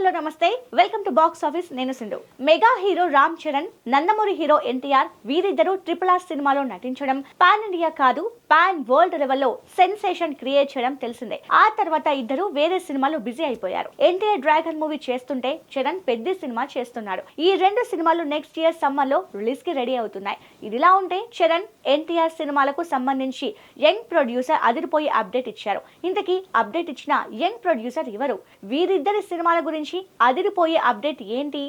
Hello నమస్తే. Welcome to box office నేను Sindhu. Mega hero Ram Charan Nandamuri hero NTR వీరిద్దరూ triple R సినిమాలో నటించడం పాన్ ఇండియా కాదు పాన్ వరల్డ్ లెవెల్లో సెన్సేషన్ క్రియేట్ చేయడం తెలిసిందే. ఆ తర్వాత ఇద్దరు వేరే సినిమాలు బిజీ అయిపోయారు. ఎన్టీఆర్ డ్రాగన్ మూవీ చేస్తుంటే చరణ్ పెద్ద సినిమా చేస్తున్నాడు. ఈ రెండు సినిమాలు నెక్స్ట్ ఇయర్ సమ్మర్లో రిలీజ్కి రెడీ అవుతున్నాయి. ఇదిలా ఉంటే చరణ్ ఎన్టీఆర్ సినిమాలకు సంబంధించి యంగ్ ప్రొడ్యూసర్ అదిరిపోయి అప్డేట్ ఇచ్చారు. ఇంతకీ అప్డేట్ ఇచ్చిన యంగ్ ప్రొడ్యూసర్ ఎవరు? వీరిద్దరి సినిమాల గురించి అదిరిపోయే అప్డేట్ ఏంటి?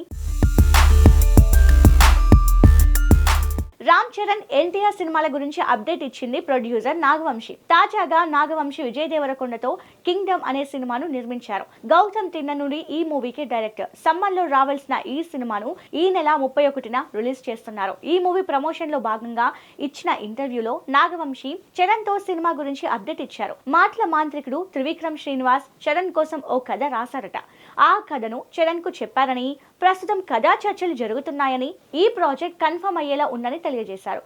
రామ్ చరణ్ ఎన్టీఆర్ సినిమాల గురించి అప్డేట్ ఇచ్చింది ప్రొడ్యూసర్ నాగవంశి. తాజాగా నాగవంశి విజయ్ దేవరకొండతో కింగ్డమ్ అనే సినిమాను నిర్మించారు. గౌతమ్ తిన్ననుడి ఈ మూవీకి డైరెక్టర్. సమ్మర్లో రావాల్సిన ఈ సినిమాను ఈ నెల ముప్పై ఒకటిన రిలీజ్ చేస్తున్నారు. ఈ మూవీ ప్రమోషన్లో భాగంగా ఇచ్చిన ఇంటర్వ్యూలో నాగవంశి చరణ్తో సినిమా గురించి అప్డేట్ ఇచ్చారు. మాటల మాంత్రికుడు త్రివిక్రమ్ శ్రీనివాస్ చరణ్ కోసం ఓ కథ రాశారట. ఆ కథను చరణ్కు చెప్పారని ప్రస్తుతం కథా చర్చలు జరుగుతున్నాయని ఈ ప్రాజెక్ట్ కన్ఫర్మ్ అయ్యేలా ఉందని తెలియజేశారు.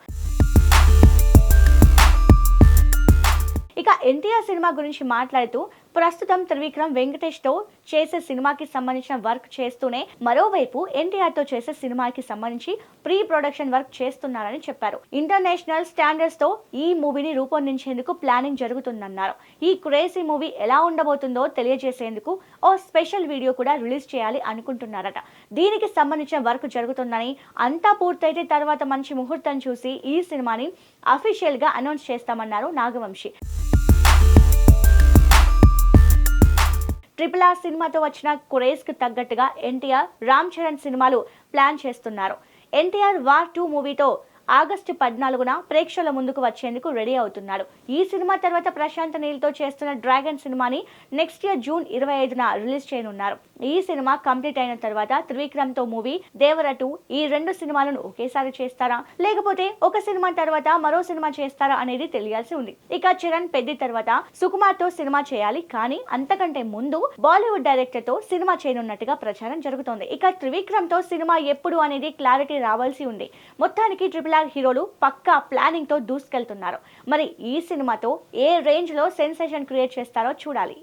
ఎన్టీఆర్ సినిమా గురించి మాట్లాడుతూ ప్రస్తుతం త్రివిక్రమ్ వెంకటేష్తో చేసే సినిమాకి సంబంధించిన వర్క్ చేస్తూనే మరోవైపు ఎన్టీఆర్తో చేసే సినిమాకి సంబంధించి ప్రీ ప్రొడక్షన్ వర్క్ చేస్తున్నారని చెప్పారు. ఇంటర్నేషనల్ స్టాండర్డ్స్తో ఈ మూవీని రూపొందించేందుకు ప్లానింగ్ జరుగుతుందన్నారు. ఈ క్రేజీ మూవీ ఎలా ఉండబోతుందో తెలియజేసేందుకు ఓ స్పెషల్ వీడియో కూడా రిలీజ్ చేయాలి అనుకుంటున్నారట. దీనికి సంబంధించిన వర్క్ జరుగుతుందని అంతా పూర్తయితే తర్వాత మంచి ముహూర్తం చూసి ఈ సినిమాని అఫీషియల్గా అనౌన్స్ చేస్తామన్నారు నాగవంశి. ట్రిపుల్ ఆర్ సినిమాతో వచ్చిన క్రేజ్కు తగ్గట్టుగా ఎన్టీఆర్ రామ్ చరణ్ సినిమాలు ప్లాన్ చేస్తున్నారు. ఎన్టీఆర్ వార్ టూ మూవీతో ఆగస్టు పద్నాలుగున ప్రేక్షకుల ముందుకు వచ్చేందుకు రెడీ అవుతున్నాడు ఈ సినిమా తర్వాత ప్రశాంత్ నీల్తో చేస్తున్న డ్రాగన్ సినిమాని నెక్స్ట్ ఇయర్ జూన్ ఇరవై ఐదున రిలీజ్ చేయనున్నారు. ఈ సినిమా కంప్లీట్ అయిన తర్వాత త్రివిక్రమ్తో మూవీ దేవరటు ఈ రెండు సినిమాలను ఒకేసారి చేస్తారా? లేకపోతే ఒక సినిమా తర్వాత మరో సినిమా చేస్తారా అనేది తెలియాల్సి ఉంది. ఇక చరణ్ పెద్ది తర్వాత సుకుమార్తో సినిమా చేయాలి కానీ అంతకంటే ముందు బాలీవుడ్ డైరెక్టర్తో సినిమా చేయనున్నట్టుగా ప్రచారం జరుగుతోంది. ఇక త్రివిక్రమ్తో సినిమా ఎప్పుడు అనేది క్లారిటీ రావాల్సి ఉంది. మొత్తానికి ట్రిపుల్ ఆర్ హీరోలు పక్కా ప్లానింగ్తో దూసుకెళ్తున్నారు. మరి ఈ సినిమాతో ఏ రేంజ్లో సెన్సేషన్ క్రియేట్ చేస్తారో చూడాలి.